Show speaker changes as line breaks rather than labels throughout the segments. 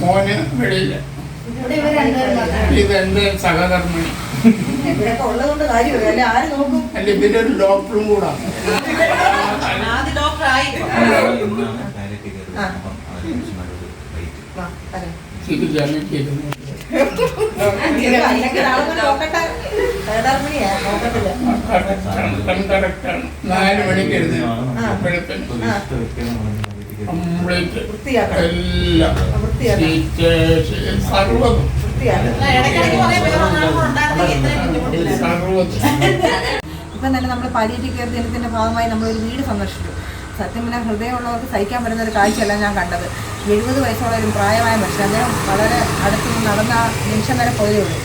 മോന് വെളിയില്ല
ഇതെന്റെ സഹകർമ്മി. അല്ലെ നോക്കും?
അല്ല ഇതിന്റെ ഒരു ഡോക്ടറും കൂടാ. നാല് മണിക്ക് എഴുതി വെളുപ്പിന്
ഇപ്പൊ.
കംപ്ലീറ്റ് എല്ലാം
തന്നെ നമ്മൾ പാലിയേറ്റീവ് കെയർ ദിനത്തിന്റെ ഭാഗമായി നമ്മളൊരു വീട് സന്ദർശിച്ചു. സത്യം പറഞ്ഞാൽ ഹൃദയമുള്ളവർക്ക് സഹിക്കാൻ പറ്റുന്ന ഒരു കാഴ്ചയല്ല ഞാൻ കണ്ടത്. എഴുപത് വയസ്സുള്ള ഒരു പ്രായമായ മനുഷ്യൻ. അദ്ദേഹം വളരെ അടുത്ത് നിന്ന് നടന്ന നിമിഷം വരെ പോയതേ ഉള്ളൂ.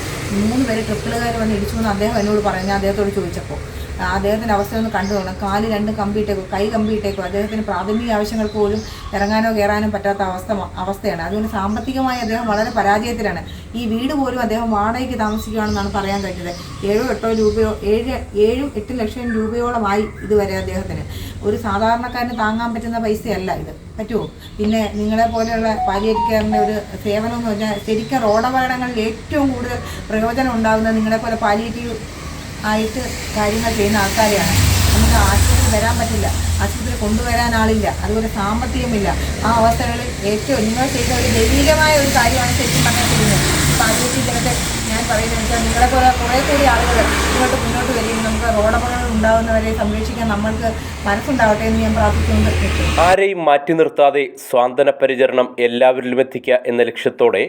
മൂന്ന് പേര് ട്രിപ്പിളുകാർ വന്ന് ഇടിച്ചു എന്ന് അദ്ദേഹം എന്നോട് പറഞ്ഞു. ഞാൻ അദ്ദേഹത്തോട് ചോദിച്ചപ്പോൾ അദ്ദേഹത്തിന്റെ അവസ്ഥ ഒന്ന് കണ്ടു തുടങ്ങണം കാൽ രണ്ട് കമ്പിയിട്ടേക്കും കൈ കമ്പിയിട്ടേക്കും. അദ്ദേഹത്തിന് പ്രാഥമിക ആവശ്യങ്ങൾക്ക് പോലും ഇറങ്ങാനോ കയറാനോ പറ്റാത്ത അവസ്ഥ അവസ്ഥയാണ്. അതുകൊണ്ട് സാമ്പത്തികമായി അദ്ദേഹം വളരെ പരാജയത്തിലാണ്. ഈ വീട് പോലും അദ്ദേഹം വാടകയ്ക്ക് താമസിക്കുകയാണെന്നാണ് പറയാൻ കഴിഞ്ഞത്. ഏഴോ എട്ടോ രൂപയോ ഏഴ് ഏഴും എട്ട് ലക്ഷം രൂപയോളമായി ഇതുവരെ അദ്ദേഹത്തിന്. ഒരു സാധാരണക്കാരന് താങ്ങാൻ പറ്റുന്ന പൈസയല്ല ഇത്. പറ്റുമോ? പിന്നെ നിങ്ങളെ പോലെയുള്ള പാലിയേറ്റിക്കാരന്റെ ഒരു സേവനം എന്ന് പറഞ്ഞാൽ ശരിക്കും റോഡപകടങ്ങളിൽ ഏറ്റവും കൂടുതൽ പ്രയോജനം ഉണ്ടാകുന്നത് നിങ്ങളെ പോലെ പാലിയേറ്റീവ് ആയിട്ട് കാര്യങ്ങൾ ചെയ്യുന്ന ആൾക്കാരെയാണ്. നമുക്ക് ആശുപത്രി വരാൻ പറ്റില്ല. ആശുപത്രി കൊണ്ടുവരാൻ ആളില്ല. അതുപോലെ സാമ്പത്തികമില്ല. ആ അവസ്ഥകളിൽ ഏറ്റവും നിങ്ങൾ ചെയ്ത ഒരു ദൈവികമായ ഒരു കാര്യമാണ് ശരിക്കും പറഞ്ഞാൽ ചെയ്യുന്നത്. പാലിയേറ്റീവ് ജനത്തെ ഞാൻ പറയുന്നത് വെച്ചാൽ നിങ്ങളെ പോലെ കുറേ കൂടി ആളുകൾ ഇങ്ങോട്ട് മുന്നോട്ട് വരികയും നമുക്ക് റോഡപകടങ്ങൾ ഉണ്ടാകുന്നവരെ സംരക്ഷിക്കാൻ നമ്മൾക്ക് മനസ്സുണ്ടാവട്ടെ എന്ന് ഞാൻ പ്രാർത്ഥിക്കുന്നത്
ആരെയും മാറ്റി നിർത്താതെ സ്വാന്തന പരിചരണം എല്ലാവരിലും എത്തിക്കുക എന്ന ലക്ഷ്യത്തോടെ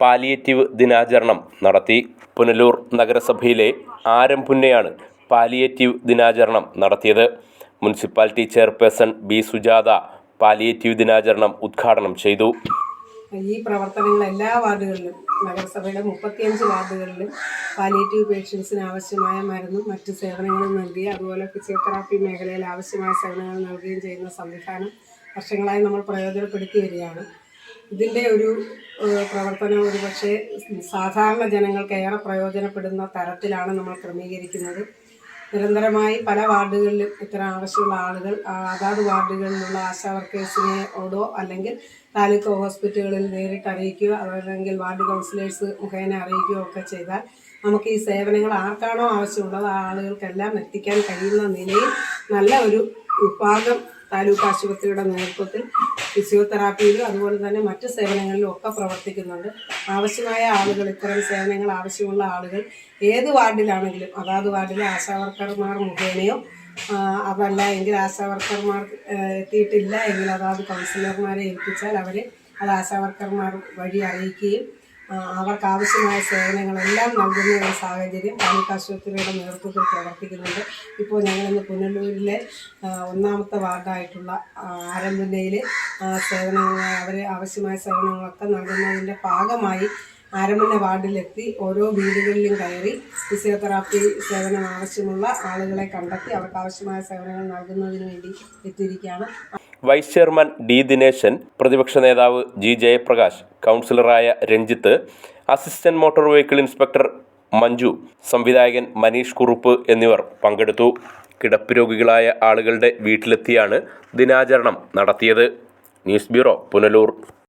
പാലിയേറ്റീവ് ദിനാചരണം നടത്തി. പുനലൂർ നഗരസഭയിലെ ആരംപുന്നയാണ് പാലിയേറ്റീവ് ദിനാചരണം നടത്തിയത്. Municipality chairperson B Sujatha palliative ദിനാചരണം ഉദ്ഘാടനം ചെയ്തു.
ഈ പ്രവർത്തനങ്ങൾ എല്ലാ വാർഡുകളിലും നഗരസഭയുടെ മുപ്പത്തിയഞ്ച് വാർഡുകളിലും പാലിയേറ്റീവ് പേഷ്യൻസിന് ആവശ്യമായ മരുന്നും മറ്റ് സേവനങ്ങളും നൽകി അതുപോലെ ഫിസിയോതെറാപ്പി മേഖലയിൽ ആവശ്യമായ സേവനങ്ങൾ നൽകുകയും ചെയ്യുന്ന സംവിധാനം വർഷങ്ങളായി നമ്മൾ പ്രയോജനപ്പെടുത്തി വരികയാണ്. ഇതിന്റെ ഒരു പ്രവർത്തനം ഒരു പക്ഷേ സാധാരണ ജനങ്ങൾക്ക് ഏറെ പ്രയോജനപ്പെടുന്ന തരത്തിലാണ് നമ്മൾ ക്രമീകരിക്കുന്നത്. നിരന്തരമായി പല വാർഡുകളിലും ഇത്തരം ആവശ്യമുള്ള ആളുകൾ അതാത് വാർഡുകളിലുള്ള ആശാ വർക്കേഴ്സിനെ ഓടോ അല്ലെങ്കിൽ താലൂക്ക് ഹോസ്പിറ്റലുകളിൽ നേരിട്ട് അറിയിക്കുക അതല്ലെങ്കിൽ വാർഡ് കൗൺസിലേഴ്സ് മുഖേന അറിയിക്കുകയോ ഒക്കെ ചെയ്താൽ നമുക്ക് ഈ സേവനങ്ങൾ ആർക്കാണോ ആവശ്യമുള്ളത് ആ ആളുകൾക്കെല്ലാം എത്തിക്കാൻ കഴിയുന്ന നിലയിൽ നല്ല ഒരു വിഭാഗം താലൂക്ക് ആശുപത്രിയുടെ നേതൃത്വത്തിൽ ഫിസിയോതെറാപ്പിയിലും അതുപോലെ തന്നെ മറ്റ് സേവനങ്ങളിലും ഒക്കെ പ്രവർത്തിക്കുന്നുണ്ട്. ആവശ്യമായ ആളുകൾ ഇത്തരം സേവനങ്ങൾ ആവശ്യമുള്ള ആളുകൾ ഏത് വാർഡിലാണെങ്കിലും അതാത് വാർഡിലെ ആശാവർക്കർമാർ മുഖേനയോ അതല്ല എങ്കിൽ ആശാവർക്കർമാർ എത്തിയിട്ടില്ല എങ്കിൽ അതാത് കൗൺസിലർമാരെ ഏൽപ്പിച്ചാൽ അവർ അത് ആശാവർക്കർമാർ വഴി അറിയിക്കുകയും അവർക്ക് ആവശ്യമായ സേവനങ്ങളെല്ലാം നൽകുന്ന ഒരു സാഹചര്യം താലൂക്ക് ആശുപത്രിയുടെ നേതൃത്വത്തിൽ പ്രവർത്തിക്കുന്നുണ്ട്. ഇപ്പോൾ ഞങ്ങളിന്ന് പുനലൂരിലെ ഒന്നാമത്തെ വാർഡായിട്ടുള്ള ആരംഭിന്നയിൽ സേവനങ്ങൾ അവർ ആവശ്യമായ സേവനങ്ങളൊക്കെ നൽകുന്നതിന്റെ ഭാഗമായി ആരംഭിന്ന വാർഡിലെത്തി ഓരോ വീടുകളിലും കയറി ഫിസിയോതെറാപ്പി സേവനം ആവശ്യമുള്ള ആളുകളെ കണ്ടെത്തി അവർക്ക് ആവശ്യമായ സേവനങ്ങൾ നൽകുന്നതിന് വേണ്ടി എത്തിയിരിക്കുകയാണ്.
വൈസ് ചെയർമാൻ ഡി ദിനേശൻ പ്രതിപക്ഷ നേതാവ് G Jayaprakash കൗൺസിലറായ Ranjith assistant motor vehicle inspector Manju സംവിധായകൻ മനീഷ് കുറുപ്പ് എന്നിവർ പങ്കെടുത്തു. കിടപ്പ് രോഗികളായ ആളുകളുടെ വീട്ടിലെത്തിയാണ് ദിനാചരണം നടത്തിയത്. News bureau Punalur.